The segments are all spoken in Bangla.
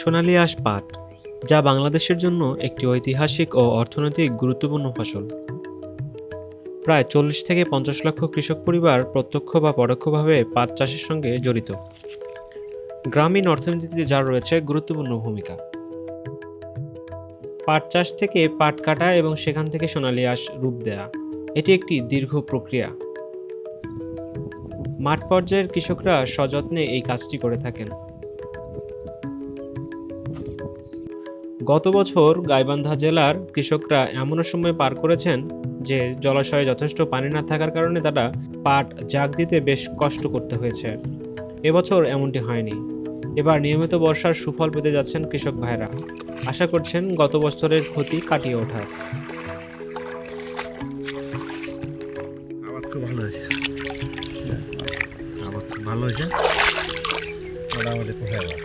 সোনালী আঁশ পাট, যা বাংলাদেশের জন্য একটি ঐতিহাসিক ও অর্থনৈতিক গুরুত্বপূর্ণ ফসল। প্রায় চল্লিশ থেকে পঞ্চাশ লক্ষ কৃষক পরিবার প্রত্যক্ষ বা পরোক্ষভাবে পাট চাষের সঙ্গে জড়িত। গ্রামীণ অর্থনীতিতে যার রয়েছে গুরুত্বপূর্ণ ভূমিকা। পাট চাষ থেকে পাট কাটা এবং সেখান থেকে সোনালী আঁশ রূপ দেয়া, এটি একটি দীর্ঘ প্রক্রিয়া। মাঠ পর্যায়ের কৃষকরা সযত্নে এই কাজটি করে থাকেন। গত বছর গাইবান্ধা জেলার কৃষকরা এমনও সময় পার করেছেন যে জলাশয়ে যথেষ্ট পানি না থাকার কারণে তারা পাট জাগ দিতে বেশ কষ্ট করতে হয়েছে। এবছর এমনটি হয়নি। এবার নিয়মিত বর্ষার সুফল পেতে যাচ্ছেন কৃষক ভাইরা। আশা করছেন গত বছরের ক্ষতি কাটিয়ে ওঠার। ভালো হয়েছে। খুব ভালো হয়েছে।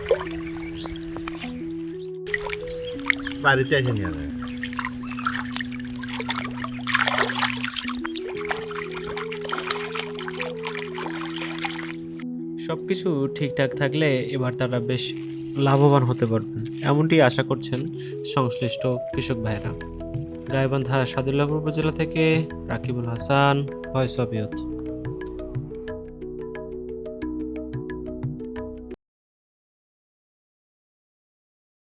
তো বাড়িতে এসে নিয়ে যাবে। সব কিছু ঠিকঠাক থাকলে এবার তারা বেশ লাভবান হতে পারবেন। এমনটি আশা করছেন সংশ্লিষ্ট কৃষক ভাইরা গাইবান্ধা সাদুল্লাপুর উপজেলা থেকে রাকিবুল হাসান ভয়েস অফ